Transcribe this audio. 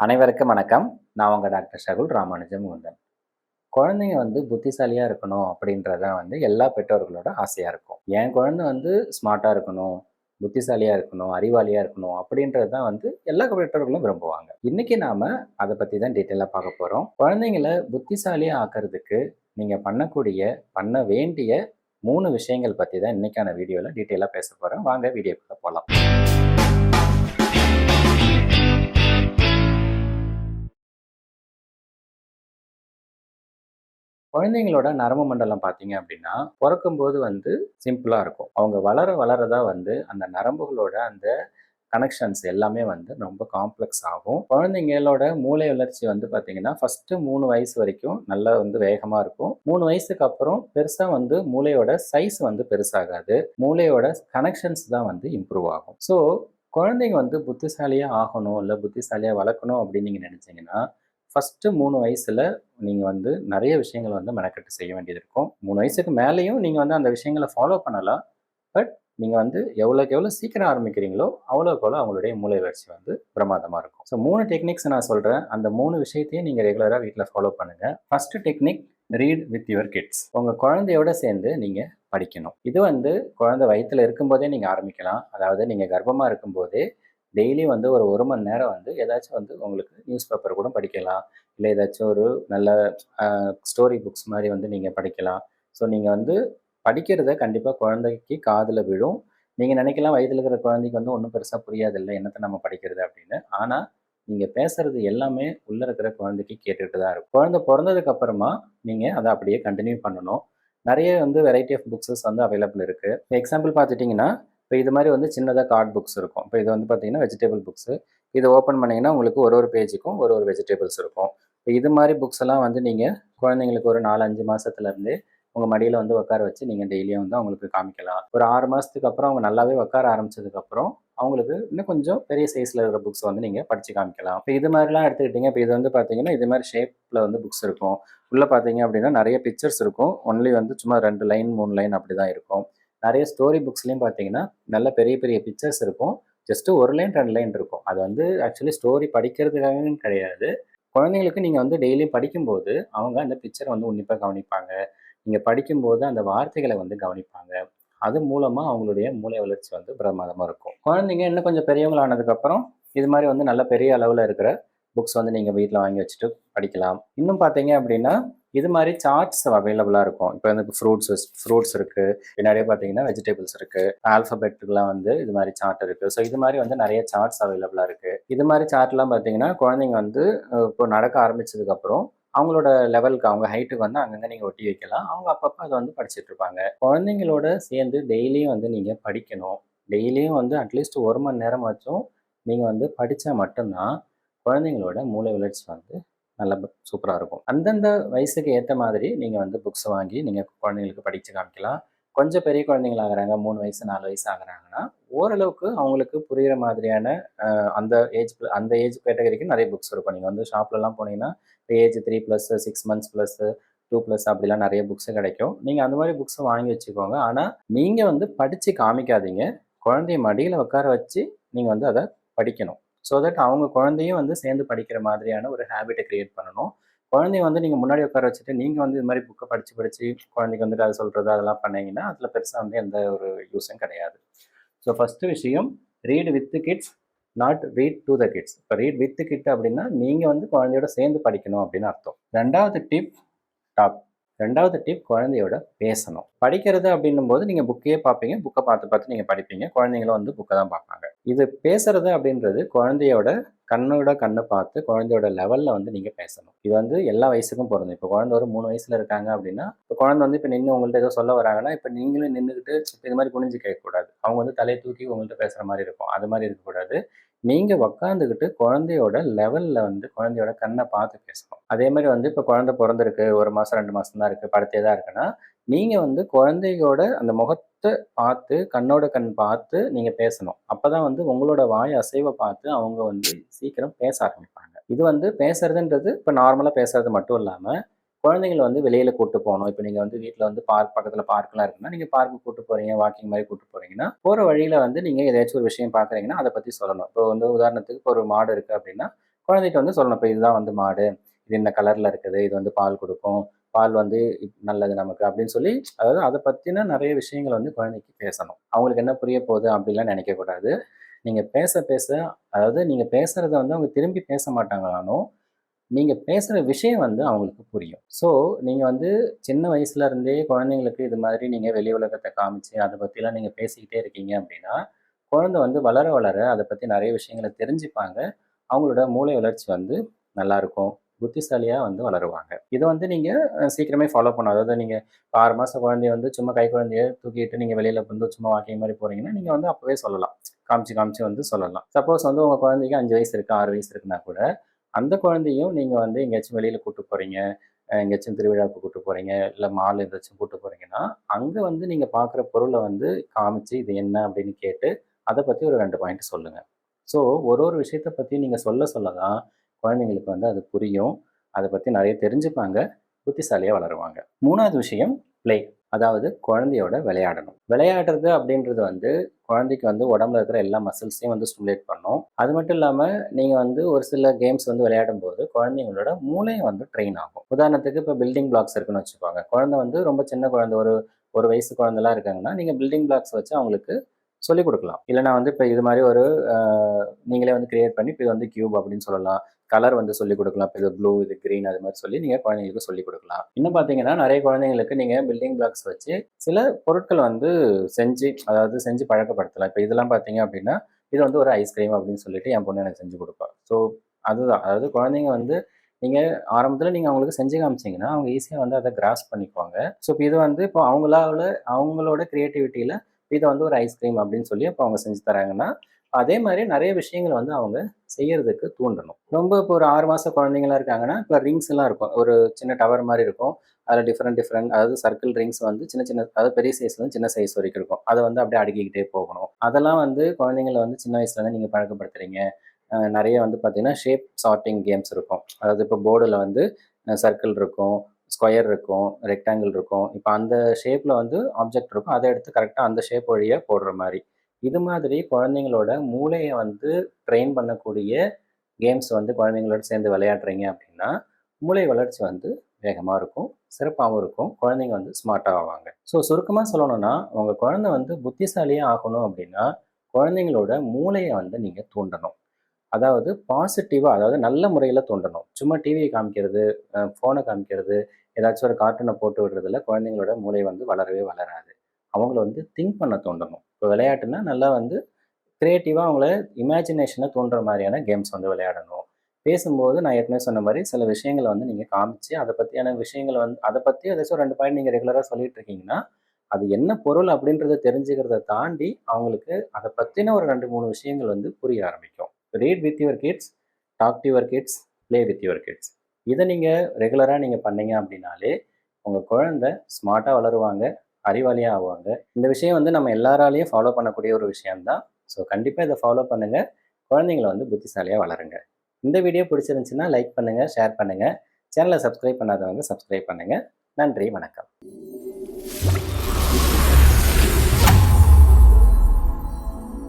அனைவருக்கும் வணக்கம். நான் உங்கள் டாக்டர் ஷகுல் ராமானுஜம் முகுந்தன். குழந்தைங்க வந்து புத்திசாலியாக இருக்கணும் அப்படின்றதான் வந்து எல்லா பெற்றோர்களோட ஆசையாக இருக்கும். என் குழந்தை வந்து ஸ்மார்ட்டாக இருக்கணும் புத்திசாலியாக இருக்கணும் அறிவாளியாக இருக்கணும் அப்படின்றது தான் வந்து எல்லா பெற்றோர்களும் விரும்புவாங்க. இன்றைக்கி நாம் அதை பற்றி தான் டீட்டெயிலாக பார்க்க போகிறோம் குழந்தைங்கள புத்திசாலியாக ஆக்கிறதுக்கு நீங்கள் பண்ணக்கூடிய பண்ண வேண்டிய மூணு விஷயங்கள் பற்றி தான் இன்றைக்கான வீடியோவில் டீட்டெயிலாக பேச போகிறோம் வாங்க வீடியோக்குள்ளே போகலாம் குழந்தைங்களோட நரம்பு மண்டலம் பார்த்தீங்க அப்படின்னா பிறக்கும்போது வந்து சிம்பிளாக இருக்கும். அவங்க வளர வளரதா வந்து அந்த நரம்புகளோட அந்த கனெக்ஷன்ஸ் எல்லாமே வந்து ரொம்ப காம்ப்ளெக்ஸ் ஆகும். குழந்தைங்களோட மூளை வளர்ச்சி வந்து பார்த்தீங்கன்னா ஃபஸ்ட்டு மூணு வயசு வரைக்கும் நல்லா வந்து வேகமாக இருக்கும். மூணு வயசுக்கு அப்புறம் பெருசாக வந்து மூளையோட சைஸ் வந்து பெருசாகாது. மூளையோட கனெக்ஷன்ஸ் தான் வந்து இம்ப்ரூவ் ஆகும். ஸோ குழந்தைங்க வந்து புத்திசாலியாக ஆகணும் இல்லை புத்திசாலியாக வளர்க்கணும் அப்படின்னு நீங்கள் நினச்சிங்கன்னா ஃபஸ்ட்டு மூணு வயசில் நீங்கள் வந்து நிறைய விஷயங்கள் வந்து மெனக்கெட்டு செய்ய வேண்டியது இருக்கும் மூணு வயசுக்கு மேலேயும் நீங்கள் வந்து அந்த விஷயங்களை ஃபாலோ பண்ணலாம். பட் நீங்கள் வந்து எவ்வளோக்கு எவ்வளோ சீக்கிரம் ஆரம்பிக்கிறீங்களோ அவ்வளோக்கு அவ்வளோ அவங்களுடைய மூளை வளர்ச்சி வந்து பிரமாதமாக இருக்கும். ஸோ மூணு டெக்னிக்ஸ் நான் சொல்கிறேன் அந்த மூணு விஷயத்தையும் நீங்கள் ரெகுலராக வீட்டில் ஃபாலோ பண்ணுங்கள் first technique read with your kids உங்கள் குழந்தையோட சேர்ந்து நீங்கள் படிக்கணும். இது வந்து குழந்தை வயிற்றில் இருக்கும்போதே நீங்கள் ஆரம்பிக்கலாம். அதாவது நீங்கள் கர்ப்பமாக இருக்கும்போதே டெய்லி வந்து ஒரு ஒரு மணி நேரம் வந்து ஏதாச்சும் வந்து உங்களுக்கு நியூஸ் பேப்பர் கூட படிக்கலாம். இல்லை ஏதாச்சும் ஒரு நல்ல ஸ்டோரி புக்ஸ் மாதிரி வந்து நீங்கள் படிக்கலாம். ஸோ நீங்கள் வந்து படிக்கிறத கண்டிப்பாக குழந்தைக்கு காதில் விழும். நீங்கள் நினைக்கலாம் வயதில் இருக்கிற குழந்தைக்கு வந்து ஒன்றும் பெருசாக புரியாது இல்லை என்னத்தை நம்ம படிக்கிறது அப்படின்னு. ஆனால் நீங்கள் பேசுறது எல்லாமே உள்ளே இருக்கிற குழந்தைக்கு கேட்டுகிட்டு தான் இருக்கும். குழந்தை பிறந்ததுக்கு அப்புறமா நீங்கள் அதை அப்படியே கண்டினியூ பண்ணணும். நிறைய வந்து வெரைட்டி ஆஃப் புக்ஸஸ் வந்து அவைலபிள் இருக்குது எக்ஸாம்பிள் பார்த்துட்டிங்கன்னா இப்போ இது மாதிரி வந்து சின்னதாக கார்ட் புக்ஸ் இருக்கும். இப்போ இது வந்து பார்த்தீங்கன்னா வெஜிடபிள் புக்ஸு இதை ஓப்பன் பண்ணிங்கன்னா உங்களுக்கு ஒரு ஒரு பேஜுக்கும் ஒரு ஒரு வெஜிடபிள்ஸ் இருக்கும். இப்போ இது மாதிரி புக்ஸ் எல்லாம் வந்து நீங்கள் குழந்தைங்களுக்கு ஒரு நாலு அஞ்சு மாதத்துலேருந்தே உங்கள் மடியில் வந்து உட்கார வச்சு நீங்கள் டெய்லியும் வந்து அவங்களுக்கு காமிக்கலாம். ஒரு ஆறு மாதத்துக்கு அப்புறம் அவங்க நல்லாவே உட்கார ஆரம்பிச்சதுக்கப்புறம் அவங்களுக்கு இன்னும் கொஞ்சம் பெரிய சைஸில் இருக்கிற புக்ஸ் வந்து நீங்கள் படித்து காமிக்கலாம். இப்போ இது மாதிரிலாம் எடுத்துக்கிட்டிங்க இப்போ இது வந்து பார்த்தீங்கன்னா இது மாதிரி ஷேப்பில் வந்து புக்ஸ் இருக்கும். உள்ளே பார்த்தீங்க அப்படின்னா நிறைய பிக்சர்ஸ் இருக்கும். ஒன்லி வந்து சும்மா ரெண்டு லைன் மூணு லைன் அப்படி தான் இருக்கும். நிறைய ஸ்டோரி புக்ஸ்லேயும் பார்த்தீங்கன்னா நல்ல பெரிய பெரிய பிக்சர்ஸ் இருக்கும். ஜஸ்ட்டு ஒரு லைன் ரெண்டு லைன் இருக்கும். அது வந்து ஆக்சுவலி ஸ்டோரி படிக்கிறதுக்காகவே கிடையாது. குழந்தைங்களுக்கு நீங்கள் வந்து டெய்லியும் படிக்கும்போது அவங்க அந்த பிக்சரை வந்து உன்னிப்பாக கவனிப்பாங்க. நீங்கள் படிக்கும்போது அந்த வார்த்தைகளை வந்து கவனிப்பாங்க. அது மூலமாக அவங்களுடைய மூளை வளர்ச்சி வந்து பிரமாதமாக இருக்கும். குழந்தைங்க இன்னும் கொஞ்சம் பெரியவங்களானதுக்கப்புறம் இது மாதிரி வந்து நல்ல பெரிய அளவில் இருக்கிற புக்ஸ் வந்து நீங்கள் வீட்டில் வாங்கி வச்சுட்டு படிக்கலாம். இன்னும் பார்த்தீங்க அப்படின்னா இது மாதிரி சார்ட்ஸ் அவைலபிளாக இருக்கும். இப்போ வந்து ஃப்ரூட்ஸ் ஃப்ரூட்ஸ் இருக்குது பின்னாடியே பார்த்தீங்கன்னா வெஜிடபிள்ஸ் இருக்குது ஆல்ஃபபெட்டுக்கெலாம் வந்து இது மாதிரி சார்ட் இருக்குது ஸோ இது மாதிரி வந்து நிறைய சார்ட்ஸ் அவைலபிளாக இருக்குது இது மாதிரி சார்ட்லாம் பார்த்தீங்கன்னா குழந்தைங்க வந்து இப்போ நடக்க ஆரம்பிச்சதுக்கப்புறம் அவங்களோட லெவலுக்கு அவங்க ஹைட்டுக்கு வந்து அங்கங்கே நீங்கள் ஒட்டி வைக்கலாம். அவங்க அப்பப்போ அதை வந்து படிச்சுட்டு இருப்பாங்க. குழந்தைங்களோட சேர்ந்து டெய்லியும் வந்து நீங்கள் படிக்கணும். டெய்லியும் வந்து அட்லீஸ்ட் ஒரு மணி நேரமாச்சும் நீங்கள் வந்து படித்தா மட்டும்தான் குழந்தைங்களோட மூளை வளர்ச்சி வந்து நல்ல சூப்பராக இருக்கும். அந்தந்த வயசுக்கு ஏற்ற மாதிரி நீங்கள் வந்து புக்ஸ் வாங்கி நீங்கள் குழந்தைங்களுக்கு படித்து காமிக்கலாம். கொஞ்சம் பெரிய குழந்தைங்கள ஆகிறாங்க மூணு வயசு நாலு வயசு ஆகுறாங்கன்னா ஓரளவுக்கு அவங்களுக்கு புரிகிற மாதிரியான அந்த ஏஜ் அந்த ஏஜ் கேட்டகரிக்கு நிறைய புக்ஸ் இருக்கும். நீங்கள் வந்து ஷாப்லலாம் போனீங்கன்னா age three plus six months plus two plus அப்படிலாம் நிறைய புக்ஸு கிடைக்கும். நீங்கள் அந்த மாதிரி புக்ஸை வாங்கி வச்சுக்கோங்க. ஆனால் நீங்கள் வந்து படித்து காமிக்காதீங்க. குழந்தைய மடியில் உட்கார வச்சு நீங்கள் வந்து அதை படிக்கணும். ஸோ தட் அவங்க குழந்தையும் வந்து சேர்ந்து படிக்கிற மாதிரியான ஒரு ஹேபிட்டை க்ரியேட் பண்ணணும். குழந்தைய வந்து நீங்கள் முன்னாடி உட்கார வச்சுட்டு நீங்கள் வந்து இது மாதிரி புக்கை படித்து படித்து குழந்தைக்கு வந்துட்டு அதை சொல்கிறது அதெல்லாம் பண்ணீங்கன்னா அதில் பெருசாக வந்து எந்த ஒரு யூஸும் கிடையாது. ஸோ ஃபஸ்ட்டு விஷயம் read with kids not read to the kids இப்போ ரீட் வித் கிட் அப்படின்னா நீங்கள் வந்து குழந்தையோட சேர்ந்து படிக்கணும் அப்படின்னு அர்த்தம். ரெண்டாவது டிப் டாப் ரெண்டாவது டிப் குழந்தையோட பேசணும். படிக்கிறது அப்படின்னும் போது நீங்கள் புக்கையே பார்ப்பீங்க புக்கை பார்த்து பார்த்து நீங்கள் படிப்பீங்க. குழந்தைங்களும் வந்து புக்கை தான் பார்ப்பாங்க. இது பேசுறது அப்படின்றது குழந்தையோட கண்ணோட கண்ணை பார்த்து குழந்தையோட லெவலில் வந்து நீங்கள் பேசணும். இது வந்து எல்லா வயசுக்கும் பொருந்தும். இப்போ குழந்தை ஒரு மூணு வயசில் இருக்காங்க அப்படின்னா இப்போ குழந்தை வந்து இப்போ நின்று உங்கள்கிட்ட ஏதோ சொல்ல வராங்கன்னா இப்போ நீங்களும் நின்றுக்கிட்டு இது மாதிரி குனிஞ்சு கேட்கக்கூடாது. அவங்க வந்து தலையை தூக்கி உங்கள்கிட்ட பேசுகிற மாதிரி இருக்கும். அது மாதிரி இருக்கக்கூடாது. நீங்கள் உக்காந்துக்கிட்டு குழந்தையோட லெவலில் வந்து குழந்தையோட கண்ணை பார்த்து பேசணும். அதே மாதிரி வந்து இப்போ குழந்தை பிறந்திருக்கு ஒரு மாதம் ரெண்டு மாதம் தான் இருக்குது படுத்தே தான் இருக்குன்னா நீங்கள் வந்து குழந்தையோட அந்த முகத்தை பார்த்து கண்ணோட கண் பார்த்து நீங்கள் பேசணும். அப்போ தான் வந்து உங்களோட வாய் அசைவை பார்த்து அவங்க வந்து சீக்கிரம் பேச ஆரம்பிப்பாங்க. இது வந்து பேசுறதுன்றது இப்போ நார்மலாக பேசுறது மட்டும் இல்லாமல் குழந்தைங்களை வந்து வெளியில் கூட்டு போகணும். இப்போ நீங்கள் வந்து வீட்டில் வந்து பார்க் பக்கத்தில் பார்க்லாம் இருக்குன்னா நீங்கள் பார்க்கு கூட்டு போகிறீங்க வாக்கிங் மாதிரி கூட்டு போகிறீங்கன்னா போகிற வழியில் வந்து நீங்கள் ஏதாச்சும் ஒரு விஷயம் பார்க்குறீங்கன்னா அதை பற்றி சொல்லணும். இப்போ வந்து உதாரணத்துக்கு ஒரு மாடு இருக்குது அப்படின்னா குழந்தைகிட்ட வந்து சொல்லணும். இப்போ இதுதான் வந்து மாடு. இது இந்த கலரில் இருக்குது. இது வந்து பால் கொடுக்கும். பால் வந்து நல்லது நமக்கு அப்படின்னு சொல்லி அதாவது அதை பற்றின நிறைய விஷயங்கள் வந்து குழந்தைக்கு பேசணும். அவங்களுக்கு என்ன புரிய போகுது அப்படிலாம் நினைக்கக்கூடாது நீங்கள் பேச பேச அதாவது நீங்கள் பேசுகிறத வந்து அவங்க திரும்பி பேச மாட்டாங்களானோ நீங்கள் பேசுகிற விஷயம் வந்து அவங்களுக்கு புரியும். ஸோ நீங்கள் வந்து சின்ன வயசுல இருந்தே குழந்தைங்களுக்கு இது மாதிரி நீங்கள் வெளி உலகத்தை காமிச்சு அதை பற்றிலாம் நீங்கள் பேசிக்கிட்டே இருக்கீங்க அப்படின்னா குழந்தை வந்து வளர வளர அதை பற்றி நிறைய விஷயங்களை தெரிஞ்சுப்பாங்க. அவங்களோட மூளை வளர்ச்சி வந்து நல்லா இருக்கும். புத்திசாலியாக வந்து வளருவாங்க. இதை வந்து நீங்கள் சீக்கிரமே ஃபாலோ பண்ணணும். அதாவது நீங்கள் ஆறு மாதம் குழந்தைய வந்து சும்மா கை குழந்தைய தூக்கிட்டு நீங்கள் வெளியில் வந்து சும்மா வாக்கிங் மாதிரி போகிறீங்கன்னா நீங்கள் வந்து அப்போவே சொல்லலாம். காமிச்சு காமிச்சு வந்து சொல்லலாம். சப்போஸ் வந்து உங்கள் குழந்தைக்கு அஞ்சு வயசு இருக்குது ஆறு வயசு இருக்குன்னா கூட அந்த குழந்தையும் நீங்கள் வந்து எங்கேயாச்சும் வெளியில் கூட்டு போகிறீங்க எங்கேயாச்சும் திருவிழாவுக்கு கூப்பிட்டு போகிறீங்க இல்லை மால் எதாச்சும் கூப்பிட்டு போகிறீங்கன்னா அங்கே வந்து நீங்கள் பார்க்குற பொருளை வந்து காமிச்சு இது என்ன அப்படின்னு கேட்டு அதை பற்றி ஒரு ரெண்டு பாயிண்ட் சொல்லுங்கள் ஸோ ஒரு ஒரு விஷயத்தை பற்றி நீங்கள் சொல்ல சொல்ல தான் குழந்தைங்களுக்கு வந்து அது புரியும். அதை பற்றி நிறைய தெரிஞ்சுப்பாங்க. புத்திசாலியாக வளருவாங்க. மூணாவது விஷயம் ப்ளே அதாவது குழந்தையோட விளையாடணும். விளையாடுறது அப்படின்றது வந்து குழந்தைக்கு வந்து உடம்புல இருக்கிற எல்லா மசில்ஸையும் வந்து ஸ்டிமுலேட் பண்ணும். அது மட்டும் இல்லாமல் நீங்கள் வந்து ஒரு சில கேம்ஸ் வந்து விளையாடும் போது குழந்தைங்களோட மூளையும் வந்து ட்ரெயின் ஆகும். உதாரணத்துக்கு இப்போ பில்டிங் பிளாக்ஸ் இருக்குன்னு வச்சுக்கோங்க. குழந்தை வந்து ரொம்ப சின்ன குழந்தை ஒரு ஒரு வயசு குழந்தைலாம் இருக்காங்கன்னா நீங்கள் பில்டிங் பிளாக்ஸ் வச்சு அவங்களுக்கு சொல்லிக் கொடுக்கலாம். இல்லைனா வந்து இப்போ இது மாதிரி ஒரு நீங்களே வந்து கிரியேட் பண்ணி இப்போ இது வந்து கியூப் அப்படின்னு சொல்லலாம். கலர் வந்து சொல்லிக் கொடுக்கலாம். இப்போ இது ப்ளூ இது க்ரீன் அது மாதிரி சொல்லி நீங்கள் குழந்தைங்களுக்கு சொல்லிக் கொடுக்கலாம். இன்னும் பார்த்தீங்கன்னா நிறைய குழந்தைங்களுக்கு நீங்கள் பில்டிங் பிளாக்ஸ் வச்சு சில பொருட்கள் வந்து செஞ்சு அதாவது செஞ்சு பழக்கப்படுத்தலாம். இப்போ இதெல்லாம் பார்த்தீங்க அப்படின்னா இது வந்து ஒரு ஐஸ்கிரீம் அப்படின்னு சொல்லிட்டு என் பொண்ணு எனக்கு செஞ்சு கொடுப்பா. ஸோ அதுதான். அதாவது குழந்தைங்க வந்து நீங்கள் ஆரம்பத்தில் நீங்கள் அவங்களுக்கு செஞ்சு காமிச்சீங்கன்னா அவங்க ஈஸியாக வந்து அதை கிராஸ் பண்ணிக்குவாங்க. ஸோ இப்போ இது வந்து இப்போ அவங்களால அவங்களோட க்ரியேட்டிவிட்டியில் இதை வந்து ஒரு ஐஸ்கிரீம் அப்படின்னு சொல்லி இப்போ அவங்க செஞ்சு தராங்கன்னா அதே மாதிரி நிறைய விஷயங்களை வந்து அவங்க செய்யறதுக்கு தூண்டணும். ரொம்ப இப்போ ஒரு ஆறு மாதம் குழந்தைங்களா இருக்காங்கன்னா இப்போ ரிங்ஸ் எல்லாம் இருக்கும். ஒரு சின்ன டவர் மாதிரி இருக்கும். அதில் டிஃப்ரெண்ட் டிஃப்ரெண்ட் அதாவது சர்க்கிள் ரிங்ஸ் வந்து சின்ன சின்ன அதாவது பெரிய சைஸ்ல சின்ன சைஸ் வரைக்கும் இருக்கும். அதை வந்து அப்படியே அடுக்கிக்கிட்டே போகணும். அதெல்லாம் வந்து குழந்தைங்களை வந்து சின்ன வயசுலேருந்து நீங்கள் பழக்கப்படுத்துறீங்க. நிறைய வந்து பார்த்தீங்கன்னா ஷேப் சார்ட்டிங் கேம்ஸ் இருக்கும். அதாவது இப்போ போர்டில் வந்து சர்க்கிள் இருக்கும் ஸ்கொயர் இருக்கும் ரெக்டாங்கிள் இருக்கும். இப்போ அந்த ஷேப்பில் வந்து ஆப்ஜெக்ட் இருக்கும். அதை எடுத்து கரெக்டாக அந்த ஷேப் வழியாக போடுற மாதிரி. இது மாதிரி குழந்தைங்களோட மூளையை வந்து ட்ரெயின் பண்ணக்கூடிய கேம்ஸ் வந்து குழந்தைங்களோட சேர்ந்து விளையாடுறீங்க அப்படின்னா மூளை வளர்ச்சி வந்து வேகமாக இருக்கும் சிறப்பாகவும் இருக்கும் குழந்தைங்க வந்து ஸ்மார்ட்டாக ஆவாங்க. ஸோ சுருக்கமாக சொல்லணும்னா உங்கள் குழந்தை வந்து புத்திசாலியாக ஆகணும் அப்படின்னா குழந்தைங்களோட மூளையை வந்து நீங்கள் தூண்டணும். அதாவது பாசிட்டிவாக அதாவது நல்ல முறையில் தூண்டணும். சும்மா டிவியை காமிக்கிறது ஃபோனை காமிக்கிறது ஏதாச்சும் ஒரு கார்ட்டூனை போட்டு விடுறதுல குழந்தைங்களோட மூளை வந்து வளரவே வளராது. அவங்கள வந்து திங்க் பண்ண தோன்றணும். இப்போ விளையாட்டுனா நல்லா வந்து க்ரியேட்டிவாக அவங்கள இமேஜினேஷனை தோன்ற மாதிரியான கேம்ஸ் வந்து விளையாடணும். பேசும்போது நான் ஏற்கனவே சொன்ன மாதிரி சில விஷயங்களை வந்து நீங்கள் காமிச்சு அதை பற்றியான விஷயங்களை வந்து அதை பற்றி ஏதாச்சும் ரெண்டு பாயிண்ட் நீங்கள் ரெகுலராக சொல்லிட்டு இருக்கீங்கன்னா அது என்ன பொருள் அப்படின்றத தெரிஞ்சுக்கிறத தாண்டி அவங்களுக்கு அதை பற்றின ஒரு ரெண்டு மூணு விஷயங்கள் வந்து புரிய ஆரம்பிக்கும். Read with your kids talk to your kids play with your kids இதை நீங்கள் ரெகுலராக நீங்கள் பண்ணீங்க அப்படின்னாலே உங்கள் குழந்தை ஸ்மார்ட்டாக வளருவாங்க. அறிவாளியாக ஆவாங்க. இந்த விஷயம் வந்து நம்ம எல்லாராலையும் ஃபாலோ பண்ணக்கூடிய ஒரு விஷயம்தான். ஸோ கண்டிப்பாக இதை ஃபாலோ பண்ணுங்கள் குழந்தைங்களை வந்து புத்திசாலியாக வளருங்க. இந்த வீடியோ பிடிச்சிருந்துச்சுன்னா லைக் பண்ணுங்கள் ஷேர் பண்ணுங்கள் சேனலை சப்ஸ்கிரைப் பண்ணாதவங்க சப்ஸ்கிரைப் பண்ணுங்கள் நன்றி வணக்கம்.